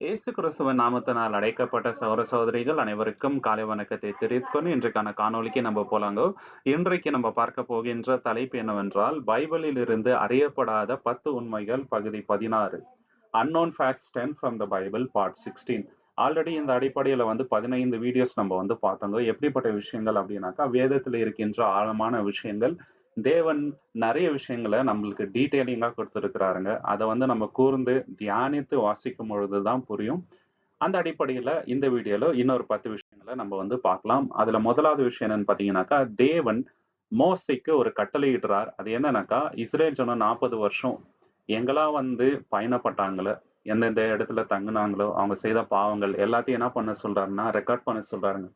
இயேசு கிறிஸ்துவ நாமத்தினால் அடைக்கப்பட்ட சௌர சோதரிகள் அனைவருக்கும் காலை வணக்கத்தை தெரிவித்துக்கொண்டு இன்றைக்கான காணொளிக்கு நம்ம போலாங்க. இன்றைக்கு நம்ம பார்க்க போகின்ற தலைப்பு என்னவென்றால் பைபிளில் இருந்து அறியப்படாத பத்து உண்மைகள் பகுதி பதினாறு. Unknown facts ten from the Bible part sixteen already இந்த அடிப்படையில வந்து பதினைந்து வீடியோஸ் நம்ம வந்து பார்த்தோங்க. எப்படிப்பட்ட விஷயங்கள் அப்படின்னாக்கா வேதத்தில் இருக்கின்ற ஆழமான விஷயங்கள் தேவன் நிறைய விஷயங்களை நம்மளுக்கு டீட்டெயிலிங்காக கொடுத்துருக்கிறாருங்க. அதை வந்து நம்ம கூர்ந்து தியானித்து வாசிக்கும் பொழுது தான் புரியும். அந்த அடிப்படையில் இந்த வீடியோவில் இன்னொரு பத்து விஷயங்களை நம்ம வந்து பார்க்கலாம். அதில் முதலாவது விஷயம் என்னன்னு பார்த்தீங்கன்னாக்கா தேவன் மோசைக்கு ஒரு கட்டளையிடுறார். அது என்னன்னாக்கா இஸ்ரேல் சொன்ன நாற்பது வருஷம் எங்கெல்லாம் வந்து பயணப்பட்டாங்களோ எந்தெந்த இடத்துல தங்குனாங்களோ அவங்க செய்த பாவங்கள் எல்லாத்தையும் என்ன பண்ண சொல்றாருன்னா ரெக்கார்ட் பண்ண சொல்றாருங்க.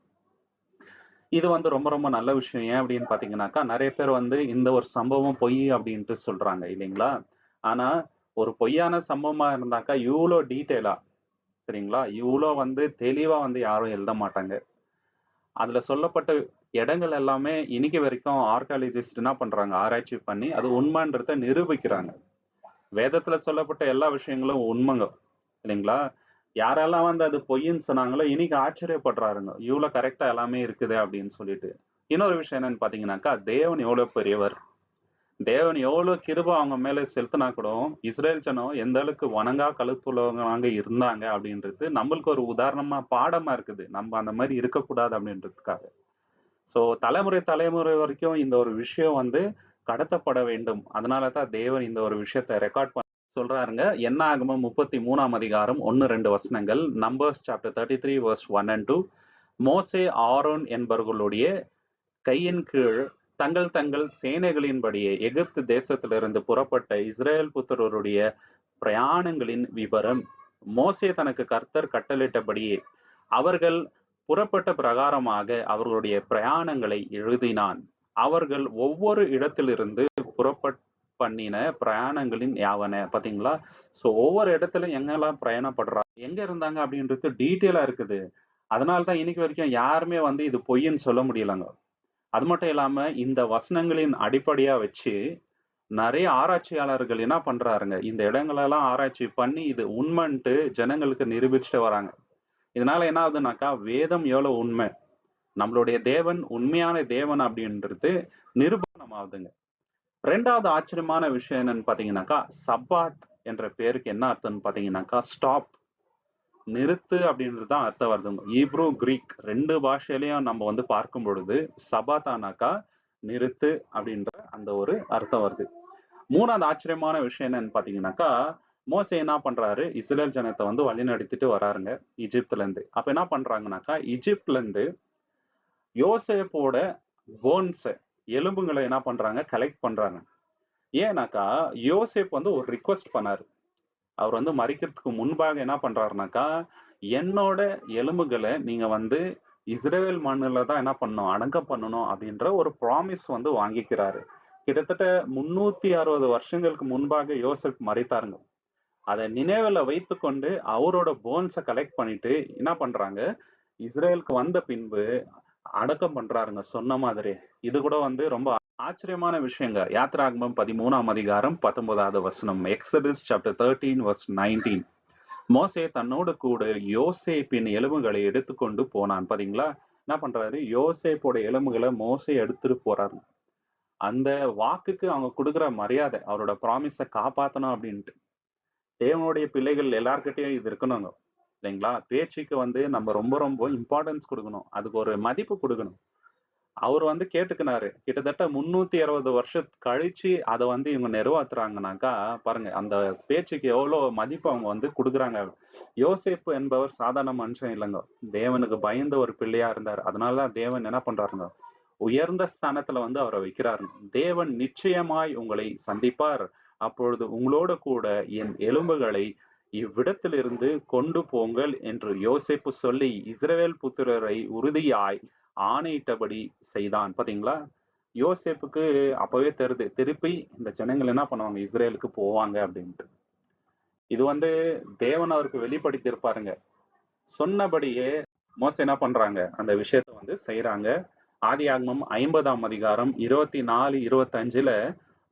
இது வந்து ரொம்ப ரொம்ப நல்ல விஷயம். ஏன் அப்படின்னு பாத்தீங்கன்னாக்கா நிறைய பேர் வந்து இந்த ஒரு சம்பவம் பொய் அப்படின்ட்டு சொல்றாங்க இல்லைங்களா? ஆனா ஒரு பொய்யான சம்பவமா இருந்தாக்கா இவ்வளோ டீட்டெயிலா சரிங்களா? இவ்வளோ வந்து தெளிவா வந்து யாரும் எழுத மாட்டாங்க. அதுல சொல்லப்பட்ட இடங்கள் எல்லாமே இன்னைக்கு வரைக்கும் ஆர்காலஜிஸ்ட் என்ன பண்றாங்க? ஆராய்ச்சி பண்ணி அது உண்மைன்றத நிரூபிக்கிறாங்க. வேதத்துல சொல்லப்பட்ட எல்லா விஷயங்களும் உண்மைங்க இல்லைங்களா? யாரெல்லாம் வந்து அது பொய்ன்னு சொன்னாங்களோ இன்னைக்கு ஆச்சரியப்படுறாருங்க. இவ்வளவு கரெக்டா எல்லாமே இருக்குது அப்படின்னு சொல்லிட்டு. இன்னொரு விஷயம் என்னன்னு பாத்தீங்கன்னாக்கா தேவன் எவ்வளவு பெரியவர்? தேவன் எவ்வளவு கிருப அவங்க மேல செலுத்தினா கூட இஸ்ரேல் ஜனம் எந்த அளவுக்கு வணங்கா கழுத்துள்ளவங்க இருந்தாங்க அப்படின்றது நம்மளுக்கு ஒரு உதாரணமா பாடமா இருக்குது. நம்ம அந்த மாதிரி இருக்கக்கூடாது அப்படின்றதுக்காக. சோ தலைமுறை தலைமுறை வரைக்கும் இந்த ஒரு விஷயம் வந்து கடத்தப்பட வேண்டும். அதனாலதான் தேவன் இந்த ஒரு விஷயத்த ரெக்கார்ட் சொல்றாருங்க. என்ன ஆகுமோ முப்பத்தி மூணாம் அதிகாரம் ஒன்னு ரெண்டு வசனங்கள். Numbers chapter thirty three verse one and two மோசே ஆரோன் என்பவர்களுடைய கையின் கீழ் தங்கள் தங்கள் சேனைகளின்படியே எகிப்து தேசத்திலிருந்து புறப்பட்ட இஸ்ரேல் புத்திரருடைய பிரயாணங்களின் விவரம் மோசே தனக்கு கர்த்தர் கட்டளிட்டபடியே அவர்கள் புறப்பட்ட பிரகாரமாக அவர்களுடைய பிரயாணங்களை எழுதினான். அவர்கள் ஒவ்வொரு இடத்திலிருந்து புறப்பட்ட பண்ணின பிரயாணங்களின் யாவன பாத்தீங்களா? சோ ஒவ்வொரு இடத்துல எங்கெல்லாம் பிரயாணப்படுறா எங்க இருந்தாங்க அப்படின்றது டீட்டெயிலா இருக்குது. அதனால தான் இன்னைக்கு வரைக்கும் யாருமே வந்து இது பொய்ன்னு சொல்ல முடியலங்க. அது மட்டும் இல்லாம இந்த வசனங்களின் அடிப்படையா வச்சு நிறைய ஆராய்ச்சியாளர்கள் என்ன பண்றாருங்க? இந்த இடங்களெல்லாம் ஆராய்ச்சி பண்ணி இது உண்மைன்ட்டு ஜனங்களுக்கு நிரூபிச்சுட்டு வராங்க. இதனால என்ன ஆகுதுனாக்கா வேதம் எவ்வளவு உண்மை? நம்மளுடைய தேவன் உண்மையான தேவன் அப்படின்றது நிரூபணம் ஆகுதுங்க ரெண்டாவது ஆச்சரியமான விஷயம் என்னன்னு பாத்தீங்கன்னாக்கா சப்பாத் என்ற பேருக்கு என்ன அர்த்தம்னு பாத்தீங்கன்னாக்கா ஸ்டாப் நிறுத்து அப்படின்றது தான் அர்த்தம் வருதுங்க ஈப்ரூ கிரீக் ரெண்டு பாஷையிலையும் நம்ம வந்து பார்க்கும் பொழுது சபாத்தானாக்கா நிறுத்து அப்படின்ற அந்த ஒரு அர்த்தம் வருது. மூணாவது ஆச்சரியமான விஷயம் என்னன்னு பாத்தீங்கன்னாக்கா மோசே என்ன பண்றாரு? இஸ்ரேல் ஜனத்தை வந்து வழிநடத்திட்டு வராருங்க இஜிப்துல இருந்து அப்ப என்ன பண்றாங்கனாக்கா இஜிப்ட்ல இருந்து யோசேப்போட போன்ஸை எலும்புங்களை என்ன பண்றாங்க? கலெக்ட் பண்றாங்க. ஏன்னாக்கா யோசேப் வந்து ஒரு ரிக்வஸ்ட் பண்ணாரு. அவர் வந்து மறிக்கிறதுக்கு முன்பாக என்ன பண்றாருனாக்கா என்னோட எலும்புகளை நீங்க வந்து இஸ்ரேல் மண்ணில தான் என்ன பண்ணணும் அடங்கம் பண்ணணும் அப்படின்ற ஒரு ப்ராமிஸ் வந்து வாங்கிக்கிறாரு. கிட்டத்தட்ட முன்னூத்தி அறுபது வருஷங்களுக்கு முன்பாக யோசப் மறைத்தாருங்க. அதை நினைவுல வைத்துக்கொண்டு அவரோட போன்ஸை கலெக்ட் பண்ணிட்டு என்ன பண்றாங்க? இஸ்ரேலுக்கு வந்த பின்பு அடக்கம் பண்றாருங்க சொன்ன மாதிரி. இது கூட வந்து ரொம்ப ஆச்சரியமான விஷயங்க. யாத்ராகமம் பதிமூணாம் அதிகாரம் பத்தொன்பதாவது வசனம் Exodus chapter thirteen verse nineteen மோசே தன்னோடு கூட யோசேப்பின் எலும்புகளை எடுத்துக்கொண்டு போனான். பாத்தீங்களா? என்ன பண்றாரு? யோசேப்போட எலும்புகளை மோசே எடுத்துட்டு போறாரு. அந்த வாக்குக்கு அவங்க கொடுக்குற மரியாதை அவரோட ப்ராமிஸை காப்பாற்றணும் அப்படின்ட்டு. தேவனுடைய பிள்ளைகள் எல்லார்கிட்டயும் இது இருக்கணுங்க. இல்லைங்களா? பேச்சுக்கு வந்து நம்ம ரொம்ப ரொம்ப இம்பார்ட்டன்ஸ் கொடுக்கணும். அதுக்கு ஒரு மதிப்பு கொடுக்கணும். அவர் வந்து கேட்டுக்கினாரு. கிட்டத்தட்ட முன்னூத்தி அறுபது வருஷம் கழிச்சு அதை வந்து இவங்க நிறைவேற்றுறாங்கனாக்கா பாருங்க அந்த பேச்சுக்கு எவ்வளவு மதிப்பு அவங்க வந்து கொடுக்குறாங்க. யோசிப்பு என்பவர் சாதாரண மனுஷன் இல்லைங்க. தேவனுக்கு பயந்த ஒரு பிள்ளையா இருந்தார். அதனாலதான் தேவன் என்ன பண்றாருங்க? உயர்ந்த ஸ்தானத்துல வந்து அவரை வைக்கிறாரு தேவன் நிச்சயமாய் உங்களை சந்திப்பார். அப்பொழுது உங்களோட கூட என் எலும்புகளை இவ்விடத்திலிருந்து கொண்டு போங்கள் என்று யோசிப்பு சொல்லி இஸ்ரவேல் புத்திரரை உறுதியாய் ஆணையிட்டபடி செய்தான். பாத்தீங்களா? யோசேப்புக்கு அப்பவே தருது திருப்பி இந்த ஜனங்கள் என்ன பண்ணுவாங்க? இஸ்ரேலுக்கு போவாங்க அப்படின்ட்டு. இது வந்து தேவன் அவருக்கு வெளிப்படுத்தி இருப்பாருங்க சொன்னபடியே மோச என்ன பண்றாங்க? அந்த விஷயத்த வந்து செய்யறாங்க ஆதி ஆகமம் ஐம்பதாம் அதிகாரம் இருபத்தி நாலு இருபத்தஞ்சுல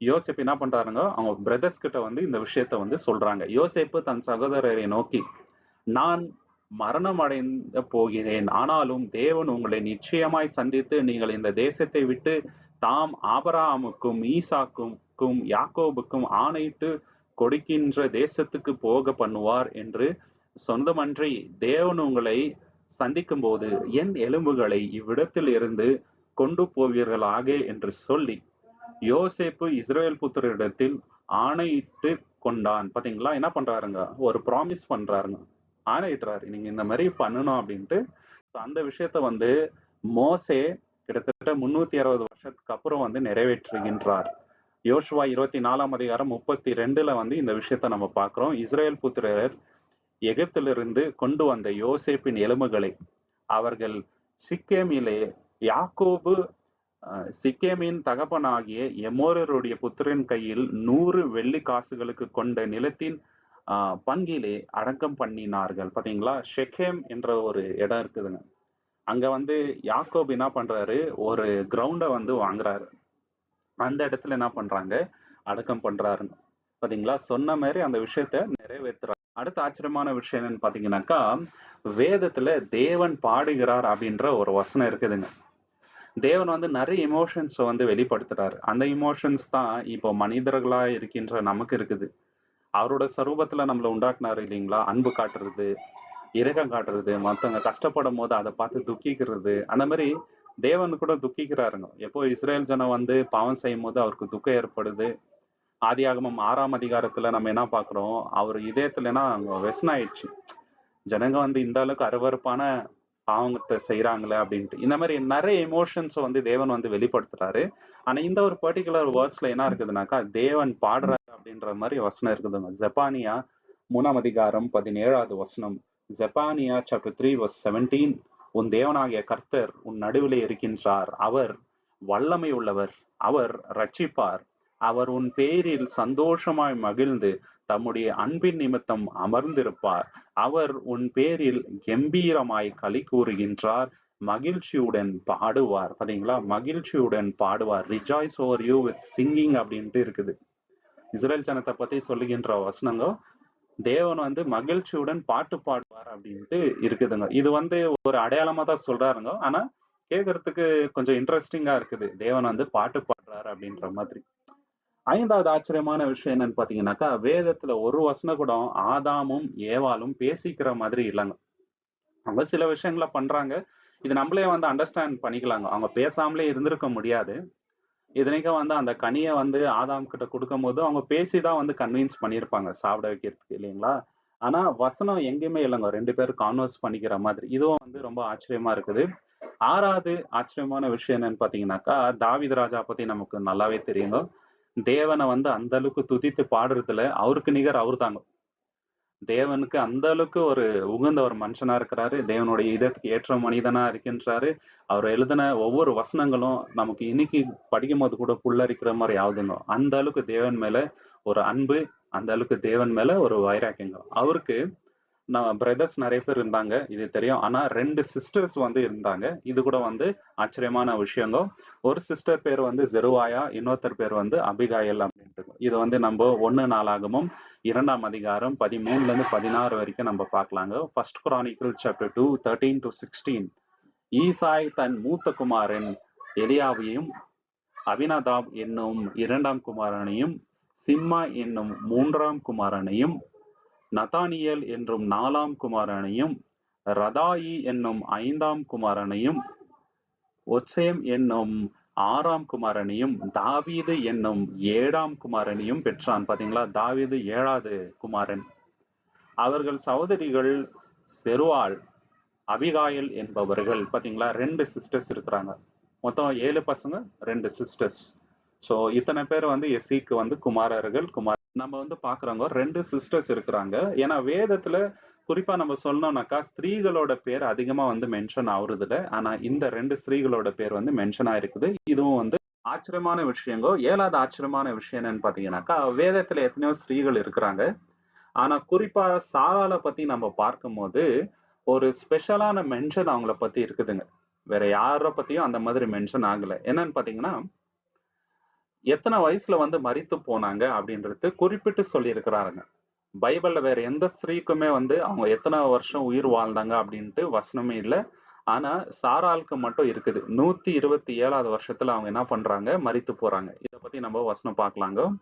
யோசிப்பு என்ன பண்றாருங்க? அவங்க பிரதர்ஸ் கிட்ட வந்து இந்த விஷயத்த வந்து சொல்றாங்க. யோசேப்பு தன் சகோதரரை நோக்கி நான் மரணம் அடைந்த போகிறேன். ஆனாலும் தேவன் உங்களை நிச்சயமாய் சந்தித்து நீங்கள் இந்த தேசத்தை விட்டு தாம் ஆபராமுக்கும் ஈசாக்கும் யாக்கோபுக்கும் ஆணையிட்டு கொடுக்கின்ற தேசத்துக்கு போக பண்ணுவார் என்று சொந்தமன்றி தேவன் உங்களை சந்திக்கும் போது என் எலும்புகளை இவ்விடத்தில் இருந்து கொண்டு போவீர்களாக? என்று சொல்லி யோசேப்பு இஸ்ரேல் புத்திரிடத்தில் ஆணையிட்டு கொண்டான். பாத்தீங்களா? என்ன பண்றாருங்க? ஒரு ப்ராமிஸ் பண்றாருங்க. ஆணையிட்டுறாரு. நீங்க இந்த மாதிரி பண்ணணும் அப்படின்ட்டு. அந்த விஷயத்த வந்து மோசே கிட்டத்தட்ட முன்னூத்தி அறுபது வருஷத்துக்கு அப்புறம் வந்து நிறைவேற்றுகின்றார். யோசுவா இருபத்தி நாலாம் அதிகாரம் முப்பத்தி ரெண்டுல வந்து இந்த விஷயத்த நம்ம பார்க்கிறோம். இஸ்ரேல் புத்திரர் எகிப்திலிருந்து கொண்டு வந்த யோசேப்பின் எலும்புகளை அவர்கள் சிக்கேமிலே யாக்கோபு சிக்கேமின் தகப்பனாகிய எமோரருடைய புத்திரன் கையில் நூறு வெள்ளி காசுகளுக்கு கொண்ட நிலத்தின் ஆஹ், பங்கிலே அடக்கம் பண்ணினார்கள். பாத்தீங்களா? ஷெகேம் என்ற ஒரு இடம் இருக்குதுங்க. அங்க வந்து யாக்கோப் என்ன பண்றாரு? ஒரு கிரவுண்ட வந்து வாங்குறாரு. அந்த இடத்துல என்ன பண்றாங்க? அடக்கம் பண்றாருங்க பாத்தீங்களா? சொன்ன மாதிரி அந்த விஷயத்த நிறைவேற்றுறாரு. அடுத்த ஆச்சரியமான விஷயம் என்னன்னு பாத்தீங்கன்னாக்கா வேதத்துல தேவன் பாடுகிறார் அப்படின்ற ஒரு வசனம் இருக்குதுங்க. தேவன் வந்து நிறைய இமோஷன்ஸ் வந்து வெளிப்படுத்துறாரு. அந்த இமோஷன்ஸ் தான் இப்போ மனிதர்களா இருக்கின்ற நமக்கு இருக்குது. அவரோட சரூபத்துல நம்மள உண்டாக்குனாரு இல்லைங்களா? அன்பு காட்டுறது இறக்கம் காட்டுறது மத்தவங்க கஷ்டப்படும் போது அதை பார்த்து துக்கிக்கிறது. அந்த மாதிரி தேவன் கூட துக்கிக்கிறாருங்க. எப்போ இஸ்ரேல் ஜனம் வந்து பாவம் செய்யும் போது அவருக்கு துக்கம் ஏற்படுது. ஆதியாகமம் ஆறாம் அதிகாரத்துல நம்ம என்ன பாக்குறோம் அவர் இதயத்துலன்னா அவங்க வெசனாயிடுச்சு. ஜனங்க வந்து இந்த அளவுக்கு அருவருப்பான பாவத்தை செய்யறாங்களே அப்படின்ட்டு. இந்த மாதிரி நிறைய எமோஷன்ஸ் வந்து தேவன் வந்து வெளிப்படுத்துறாரு. ஆனா இந்த ஒரு பர்டிகுலர் வேர்ஸ்ல என்ன இருக்குதுனாக்கா தேவன் பாடுறாரு அப்படின்ற மாதிரி வசனம் இருக்குதுங்க ஜப்பானியா மூணாம் அதிகாரம் பதினேழாவது வசனம். Zephaniah chapter three verse seventeen உன் தேவனாகிய கர்த்தர் உன் நடுவிலே இருக்கின்றார். அவர் வல்லமை உள்ளவர். அவர் ரட்சிப்பார் அவர் உன் பேரில் சந்தோஷமாய் மகிழ்ந்து தம்முடைய அன்பின் நிமித்தம் அமர்ந்திருப்பார். அவர் உன் பேரில் கம்பீரமாய் களி கூறுகின்றார். மகிழ்ச்சியுடன் பாடுவார். பாத்தீங்களா? மகிழ்ச்சியுடன் பாடுவார். Rejoice over you with singing அப்படின்ட்டு இருக்குது. இஸ்ரேல் ஜனத்தை பத்தி சொல்லுகின்ற வசனங்க தேவன் வந்து மகிழ்ச்சியுடன் பாட்டு பாடுவார் அப்படின்ட்டு இருக்குதுங்க. இது வந்து ஒரு அடையாளமா தான் சொல்றாருங்க. ஆனா கேட்கறதுக்கு கொஞ்சம் இன்ட்ரெஸ்டிங்கா இருக்குது. தேவன் வந்து பாட்டு பாடுறாரு அப்படின்ற மாதிரி. ஐந்தாவது ஆச்சரியமான விஷயம் என்னன்னு பாத்தீங்கன்னாக்கா வேதத்துல ஒரு வசனம் கூட ஆதாமும் ஏவாலும் பேசிக்கிற மாதிரி இல்லைங்க. அவங்க சில விஷயங்களை பண்றாங்க. இது நம்மளே வந்து அண்டர்ஸ்டாண்ட் பண்ணிக்கலாங்க. அவங்க பேசாமலே இருந்திருக்க முடியாது. இதனைக்கும் வந்து அந்த கனியை வந்து ஆதாம் கிட்ட கொடுக்கும் போது அவங்க பேசிதான் வந்து கன்வின்ஸ் பண்ணியிருப்பாங்க. சாப்பிட வைக்கிறதுக்கு இல்லைங்களா? ஆனா வசனம் எங்கேயுமே இல்லைங்க. ரெண்டு பேரும் கான்வர்ஸ் பண்ணிக்கிற மாதிரி. இதுவும் வந்து ரொம்ப ஆச்சரியமா இருக்குது. ஆறாவது ஆச்சரியமான விஷயம் என்னன்னு பாத்தீங்கன்னாக்கா தாவித ராஜா பத்தி நமக்கு நல்லாவே தெரியுங்க. தேவனை வந்து அந்த அளவுக்கு துதித்து பாடுறதுல அவருக்கு நிகர் அவர் தாங்க. தேவனுக்கு அந்த அளவுக்கு ஒரு உகந்த ஒரு மனுஷனா இருக்கிறாரு. தேவனுடைய இதத்துக்கு ஏற்ற மனிதனா இருக்கின்றாரு. அவர் எழுதின ஒவ்வொரு வசனங்களும் நமக்கு இன்னைக்கு படிக்கும் போது கூட புல்லரிக்கிற மாதிரி ஆகுதுங்க. அந்த அளவுக்கு தேவன் மேல ஒரு அன்பு அந்த அளவுக்கு தேவன் மேல ஒரு வைராக்கியங்கள் அவருக்கு நான் பிரதர்ஸ் நிறைய பேர் இருந்தாங்க இது தெரியும். ஆனா ரெண்டு சிஸ்டர்ஸ் வந்து இருந்தாங்க. இது கூட வந்து ஆச்சரியமான விஷயங்க. ஒரு சிஸ்டர் பேர் வந்து ஜெருவாயா இன்னொருத்தர் பேர் வந்து அபிகாயல் அப்படின்ட்டு இது வந்து நம்ம ஒன்னு நாளாகமும் இரண்டாம் அதிகாரம் பதிமூணுல இருந்து பதினாறு வரைக்கும் நம்ம பார்க்கலாங்க. First Chronicles chapter two thirteen to sixteen ஈசாய் தன் மூத்த குமாரன் எலியாவையும் அபினதாப் என்னும் இரண்டாம் குமாரனையும் சிம்மா என்னும் மூன்றாம் குமாரனையும் நதானியல் என்றும் நாலாம் குமாரனையும் ரதாயி என்னும் ஐந்தாம் குமாரனையும் ஒச்சேம் என்னும் ஆறாம் குமாரனையும் தாவீது என்னும் ஏழாம் குமாரனையும் பெற்றான். பாத்தீங்களா? தாவீது ஏழாவது குமாரன். அவர்கள் சகோதரிகள் செருவாள் அபிகாயல் என்பவர்கள். பாத்தீங்களா? ரெண்டு சிஸ்டர்ஸ் இருக்கிறாங்க. மொத்தம் ஏழு பசங்க ரெண்டு சிஸ்டர்ஸ் ஸோ இத்தனை பேர் வந்து எஸ்சிக்கு வந்து குமாரர்கள் குமார் நம்ம வந்து பாக்குறாங்க. ரெண்டு சிஸ்டர்ஸ் இருக்கிறாங்க. ஏன்னா வேதத்துல குறிப்பா நம்ம சொல்லணும்னாக்கா ஸ்திரீகளோட பேர் அதிகமா வந்து மென்ஷன் ஆகுறதுல ஆனா இந்த ரெண்டு ஸ்திரீகளோட பேர் வந்து மென்ஷன் ஆயிருக்குது. இதுவும் வந்து ஆச்சரியமான விஷயங்கோ ஏழாவது ஆச்சரியமான விஷயம் என்னன்னு பாத்தீங்கன்னாக்கா வேதத்துல எத்தனையோ ஸ்திரீகள் இருக்கிறாங்க. ஆனா குறிப்பா சாரால பத்தி நம்ம பார்க்கும்போது ஒரு ஸ்பெஷலான மென்ஷன் அவங்கள பத்தி இருக்குதுங்க. வேற யார பத்தியும் அந்த மாதிரி மென்ஷன் ஆகல. என்னன்னு பாத்தீங்கன்னா எத்தனை வயசுல வந்து மறித்து போனாங்க அப்படின்றது குறிப்பிட்டு சொல்லியிருக்கிறாருங்க. பைபிள்ல வேற எந்த ஸ்திரீக்குமே வந்து அவங்க எத்தனை வருஷம் உயிர் வாழ்ந்தாங்க அப்படின்ட்டு வசனமே இல்லை. ஆனா சாராளுக்கு மட்டும் இருக்குது. நூத்தி இருபத்தி ஏழாவது வருஷத்துல அவங்க என்ன பண்றாங்க? மறித்து போறாங்க. இத பத்தி நம்ம வசனம் பார்க்கலாங்க.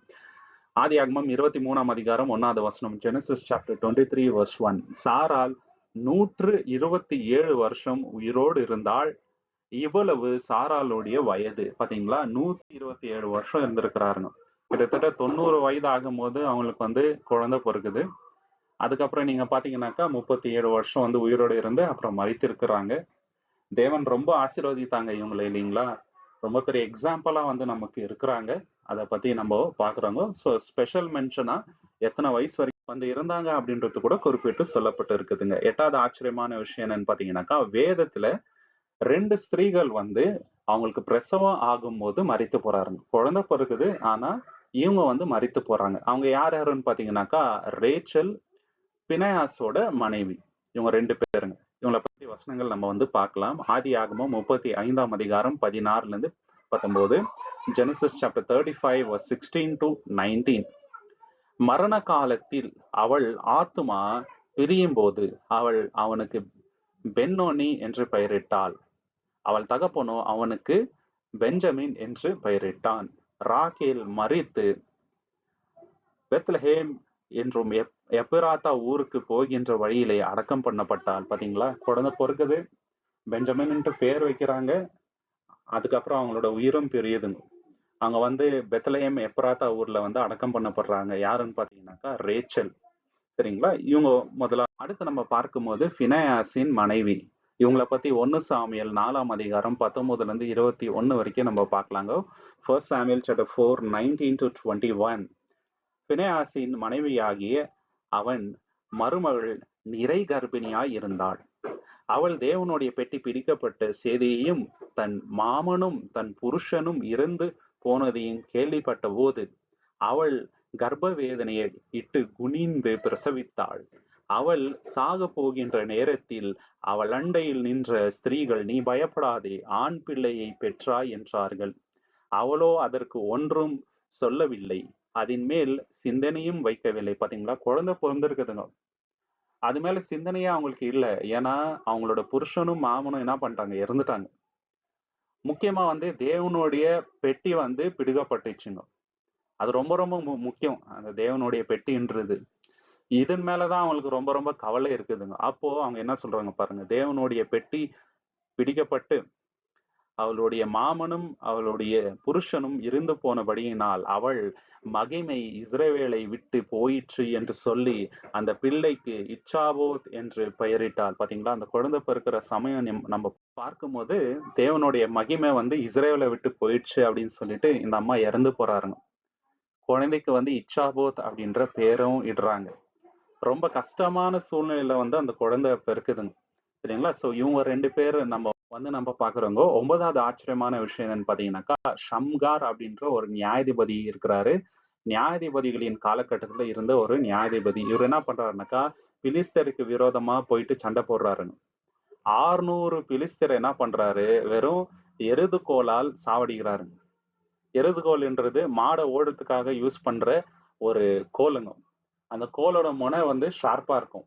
ஆதி ஆகமம் இருபத்தி மூணாம் அதிகாரம் ஒன்னாவது வசனம் Genesis chapter twenty three verse one. சாரால் நூற்று இருபத்தி ஏழு வருஷம் உயிரோடு இருந்தால் இவ்வளவு சாராளுடைய வயது. பாத்தீங்களா? நூத்தி இருபத்தி ஏழு வருஷம் இருந்திருக்கிறாருங்க கிட்டத்தட்ட தொண்ணூறு வயது ஆகும்போது அவங்களுக்கு வந்து குழந்தை பிறகுது அதுக்கப்புறம் நீங்க பாத்தீங்கன்னாக்கா முப்பத்தி ஏழு வருஷம் வந்து உயிரோடு இருந்து அப்புறம் மறித்திருக்கிறாங்க. தேவன் ரொம்ப ஆசீர்வதித்தாங்க இவங்களை இல்லைங்களா? ரொம்ப பெரிய எக்ஸாம்பிளா வந்து நமக்கு இருக்கிறாங்க. அதை பத்தி நம்ம பாக்குறாங்க. ஸோ ஸ்பெஷல் மென்ஷனா எத்தனை வயசு வரைக்கும் வந்து இருந்தாங்க அப்படின்றது கூட குறிப்பிட்டு சொல்லப்பட்டு இருக்குதுங்க எட்டாவது ஆச்சரியமான விஷயம் என்னன்னு பாத்தீங்கன்னாக்கா வேதத்துல ரெண்டு ஸ்திரீகள் வந்து அவங்களுக்கு பிரசவம் ஆகும்போது மறித்து போறாருங்க குழந்தை பிறகுது ஆனா இவங்க வந்து மறித்து போறாங்க. அவங்க யார் யாருன்னு பாத்தீங்கன்னாக்கா ரேச்சல் பினயாஸோட மனைவி. இவங்க ரெண்டு பேருங்க. இவங்களை பத்தி வசனங்கள் நம்ம வந்து பார்க்கலாம். ஆதி ஆகமம் முப்பத்தி ஐந்தாம் அதிகாரம் பதினாறுல இருந்து பத்தொன்பது Genesis chapter thirty five sixteen to nineteen மரண காலத்தில் அவள் ஆத்துமா பிரியும் போது அவள் அவனுக்கு பென்னோனி என்று பெயரிட்டாள். அவள் தகப்பனோ அவனுக்கு பெஞ்சமின் என்று பெயரிட்டான். ராகேல் மறித்து பெத்லஹேம் என்றும் எப் எப்பிராத்தா ஊருக்கு போகின்ற வழியிலே அடக்கம் பண்ணப்பட்டால் பாத்தீங்களா? குழந்தை பொறுக்குது. பெஞ்சமின் என்று பேர் வைக்கிறாங்க. அதுக்கப்புறம் அவங்களோட உயிரும் பெரியதுங்க. அவங்க வந்து பெத்லஹேம் எப்ராத்தா ஊர்ல வந்து அடக்கம் பண்ணப்படுறாங்க. யாருன்னு பாத்தீங்கன்னாக்கா ரேச்சல். சரிங்களா? இவங்க முதல்ல அடுத்து நம்ம பார்க்கும்போது ஃபினயாசின் மனைவி. இவங்கள பத்தி ஒன்னு சாமியல் நாலாம் அதிகாரம் பத்தொன்பதுல இருந்து இருபத்தி ஒன்னு வரைக்கும் நம்ம பார்க்கலாங்க. First Samuel chapter four nineteen to twenty one பினயாசின் மனைவியாகிய அவன் மருமகள் நிறை கர்ப்பிணியாய் இருந்தாள். அவள் தேவனுடைய பெட்டி பிடிக்கப்பட்ட செய்தியையும் தன் மாமனும் தன் புருஷனும் இறந்து போனதையும் கேள்விப்பட்ட போது அவள் கர்ப்ப வேதனையை இட்டு குனிந்து பிரசவித்தாள். அவள் சாக போகின்ற நேரத்தில் அவள் அண்டையில் நின்ற ஸ்திரீகள் நீ பயப்படாதே ஆண் பிள்ளையை பெற்றாய் என்றார்கள். அவளோ அதற்கு ஒன்றும் சொல்லவில்லை. அதன் மேல் சிந்தனையும் வைக்கவில்லை. பாத்தீங்களா? குழந்தை பிறந்திருக்குதுங்க. அது மேல சிந்தனையே அவங்களுக்கு இல்ல. ஏன்னா அவங்களோட புருஷனும் மாமனும் என்ன பண்ணிட்டாங்க? இறந்துட்டாங்க. முக்கியமா வந்து தேவனுடைய பெட்டி வந்து பிடுகப்பட்டுச்சுங்க அது ரொம்ப ரொம்ப மு- முக்கியம். அந்த தேவனுடைய பெட்டின்றது. இதன் மேலதான் அவங்களுக்கு ரொம்ப ரொம்ப கவலை இருக்குதுங்க. அப்போ அவங்க என்ன சொல்றாங்க பாருங்க தேவனுடைய பெட்டி பிடிக்கப்பட்டு அவளுடைய மாமனும் அவளுடைய புருஷனும் இருந்து போனபடியினால் அவள் மகிமை இஸ்ரேவேலை விட்டு போயிற்று என்று சொல்லி அந்த பிள்ளைக்கு இச்சாபோத் என்று பெயரிட்டாள். பாத்தீங்களா? அந்த குழந்தை பிறக்கிற சமயம் நம்ம பார்க்கும்போது தேவனுடைய மகிமை வந்து இஸ்ரேவேலை விட்டு போயிடுச்சு அப்படின்னு சொல்லிட்டு இந்த அம்மா இறந்து போறாருங்க. குழந்தைக்கு வந்து இச்சாபோத் அப்படின்ற பேரும் இடுறாங்க. ரொம்ப கஷ்டமான சூழ்நிலையில வந்து அந்த குழந்தை பிறக்குதுங்க சரிங்களா? சோ இவங்க ரெண்டு பேர் நம்ம வந்து நம்ம பாக்குறோங்க ஒன்பதாவது ஆச்சரியமான விஷயம் என்னன்னு பாத்தீங்கன்னாக்கா ஷம்கார் அப்படின்ற ஒரு நியாயாதிபதி இருக்கிறாரு. நியாயாதிபதிகளின் காலகட்டத்துல இருந்த ஒரு நியாயாதிபதி இவர் என்ன பண்றாருனாக்கா பிலிஸ்தருக்கு விரோதமா போயிட்டு சண்டை போடுறாருங்க. ஆறுநூறு பிலிஸ்தர் என்ன பண்றாரு வெறும் எருதுகோலால் சாவடிக்கிறாருங்க. எருதுகோல்ன்றது மாடை ஓடுறதுக்காக யூஸ் பண்ற ஒரு கோலுங்க. அந்த கோலோட முனை வந்து ஷார்ப்பா இருக்கும்.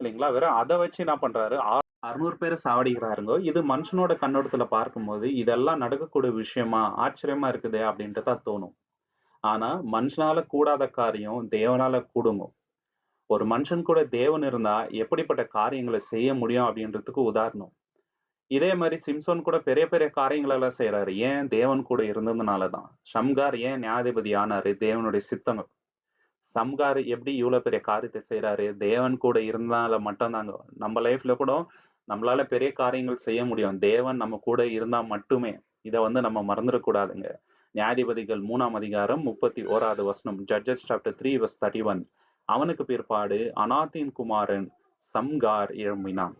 இல்லைங்களா? வெறும் அதை வச்சு என்ன பண்றாரு? அறுநூறு பேரை சாவடிக்கிறாருங்கோ இது மனுஷனோட கண்ணோட்டத்துல பார்க்கும்போது இதெல்லாம் நடக்கக்கூடிய விஷயமா ஆச்சரியமா இருக்குது அப்படின்றதா தோணும். ஆனா மனுஷனால கூடாத காரியம் தேவனால கூடுங்க. ஒரு மனுஷன் கூட தேவன் இருந்தா எப்படிப்பட்ட காரியங்களை செய்ய முடியும் அப்படின்றதுக்கு உதாரணம். இதே மாதிரி சிம்சோன் கூட பெரிய பெரிய காரியங்கள் எல்லாம் செய்யறாரு ஏன்? தேவன் கூட இருந்ததுனாலதான். ஷம்கார் ஏன் நியாயாதிபதி ஆனாரு? தேவனுடைய சித்தங்கள். சம்கார் எப்படி இவ்வளோ பெரிய காரியத்தை செய்கிறாரு தேவன் கூட இருந்தால மட்டும்தாங்க. நம்ம லைஃப்ல கூட நம்மளால பெரிய காரியங்கள் செய்ய முடியும். தேவன் நம்ம கூட இருந்தா மட்டுமே. இதை வந்து நம்ம மறந்துடக்கூடாதுங்க. நியாயாதிபதிகள் மூணாம் அதிகாரம் முப்பத்தி ஓராவது வசனம் Judges chapter three verse thirty one அவனுக்கு பிற்பாடு அனாத்தின் குமாரன் சம்கார் எழும்பினான்.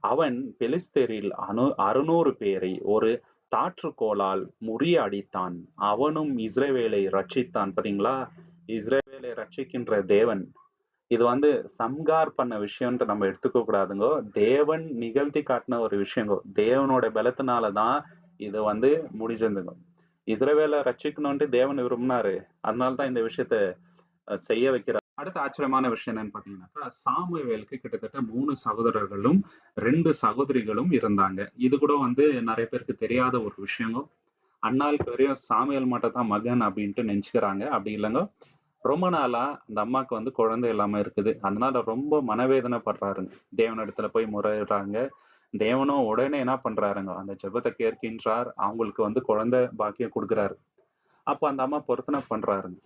அவன் பெலிஸ்தேரில் அணு அறுநூறு பேரை ஒரு தாற்றுக்கோளால் முறியடித்தான். அவனும் இஸ்ரேவேலை ரட்சித்தான். பாத்தீங்களா? இஸ்ரேலை ரட்சிக்கின்ற தேவன். இது வந்து சம்கார் பண்ண விஷயம்ன்ற நம்ம எடுத்துக்க கூடாதுங்கோ. தேவன் நிகழ்த்தி காட்டின ஒரு விஷயங்கோ. தேவனோட பலத்தினாலதான் இது வந்து முடிஞ்சிருந்துங்க இஸ்ரேவேலை ரட்சிக்கணும்ட்டு தேவன் விரும்பினாரு. அதனாலதான் இந்த விஷயத்த செய்ய வைக்கிறார். அடுத்த ஆச்சரியமான விஷயம் என்னன்னு பாத்தீங்கன்னாக்கா சாமுவேலுக்கு கிட்டத்தட்ட மூணு சகோதரர்களும் ரெண்டு சகோதரிகளும் இருந்தாங்க. இது கூட வந்து நிறைய பேருக்கு தெரியாத ஒரு விஷயங்க. அண்ணாளுக்கு வரையும் சாமுவேல் மட்டும் தான் மகன் அப்படின்ட்டு நினைச்சுக்கிறாங்க. அப்படி இல்லைங்க. ரொம்ப நாளா அந்த அம்மாவுக்கு வந்து குழந்தை இல்லாம இருக்குது. அதனால ரொம்ப மனவேதனைப்படுறாருங்க. தேவனிடத்துல போய் முறையிடுறாங்க. தேவனும் உடனே என்ன பண்றாருங்க? அந்த ஜெபத்தை கேட்கின்றார். அவங்களுக்கு வந்து குழந்தை பாக்கியம் கொடுக்குறாரு. அப்போ அந்த அம்மா பொருத்தனை பண்றாருங்க.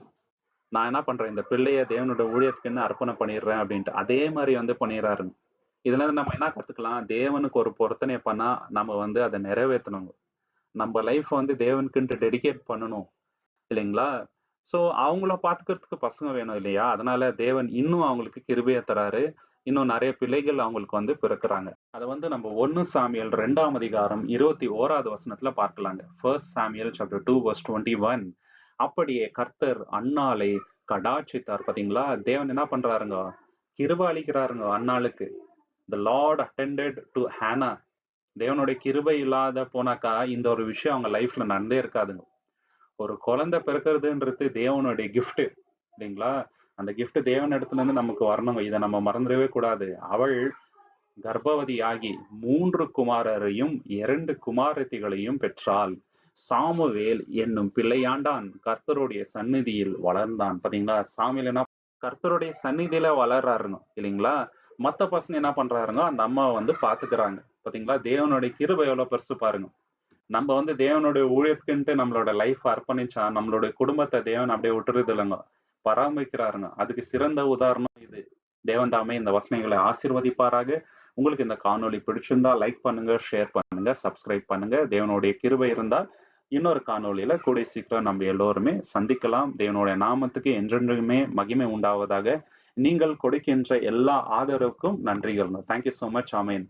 நான் என்ன பண்றேன்? இந்த பிள்ளைய தேவனோட ஊழியத்துக்குன்னு அர்ப்பணம் பண்ணிடுறேன் அப்படின்ட்டு அதே மாதிரி வந்து பண்ணிடுறாருங்க. இதுல இருந்து நம்ம என்ன கத்துக்கலாம்? தேவனுக்கு ஒரு பொருத்தனை பண்ணா நம்ம வந்து அதை நிறைவேற்றணுங்க நம்ம லைஃப் வந்து தேவனுக்குன்ட்டு டெடிகேட் பண்ணணும். இல்லைங்களா? ஸோ அவங்கள பார்த்துக்கிறதுக்கு பசங்க வேணும் இல்லையா? அதனால தேவன் இன்னும் அவங்களுக்கு கிருபையை தராரு. இன்னும் நிறைய பிள்ளைகள் அவங்களுக்கு வந்து பிறக்குறாங்க. அதை வந்து நம்ம ஒன்னு சாமியல் ரெண்டாம் அதிகாரம் இருபத்தி ஓராவது வசனத்துல பார்க்கலாங்க. First Samuel chapter two verse twenty one அப்படியே கர்த்தர் அண்ணாலை கடாட்சித்தார் பாத்தீங்களா? தேவன் என்ன பண்றாருங்க? கிருப அளிக்கிறாருங்க அண்ணாளுக்கு the Lord attended to Hannah தேவனுடைய கிருபை இல்லாத போனாக்கா இந்த ஒரு விஷயம் அவங்க லைஃப்ல நடந்தே இருக்காதுங்க. ஒரு குழந்தை பிறக்கிறதுன்றது தேவனுடைய கிஃப்ட் இல்லைங்களா? அந்த கிஃப்ட் தேவன் இடத்துல இருந்து நமக்கு வரணும். இதை நம்ம மறந்துடவே கூடாது. அவள் கர்ப்பவதியாகி மூன்று குமாரரையும் இரண்டு குமாரத்திகளையும் பெற்றாள். சாமுவேல் என்னும் பிள்ளையாண்டான். கர்த்தருடைய சந்நிதியில் வளர்ந்தான். பாத்தீங்களா சாமுவேல் என்ன கர்த்தருடைய சந்நிதியில வளர்றாருங்க இல்லைங்களா? மத்த பசங்க என்ன பண்றாருங்க? அந்த அம்மாவை வந்து பாத்துக்கிறாங்க பாத்தீங்களா தேவனுடைய கிருபை எவ்வளவு பெருசு பாருங்க. நம்ம வந்து தேவனுடைய ஊழியத்துக்குன்ட்டு நம்மளோட லைஃப் அர்ப்பணிச்சா நம்மளுடைய குடும்பத்தை தேவன் அப்படியே விட்டுறது இல்லைங்க பராமரிக்கிறாருங்க. அதுக்கு சிறந்த உதாரணம் இது. தேவன் தாமே இந்த வசனங்களை ஆசிர்வதிப்பாராக. உங்களுக்கு இந்த காணொலி பிடிச்சிருந்தா லைக் பண்ணுங்க ஷேர் பண்ணுங்க சப்ஸ்கிரைப் பண்ணுங்க. தேவனுடைய கிருபை இருந்தால் இன்னொரு காணொலியில கூடிய சீக்கிரம் நம்ம எல்லோருமே சந்திக்கலாம். தேவனுடைய நாமத்துக்கு என்றென்றுமே மகிமை உண்டாவதாக. நீங்கள் கொடுக்கின்ற எல்லா ஆதரவுக்கும் நன்றிகள் தேங்க்யூ ஸோ மச் ஆமேன்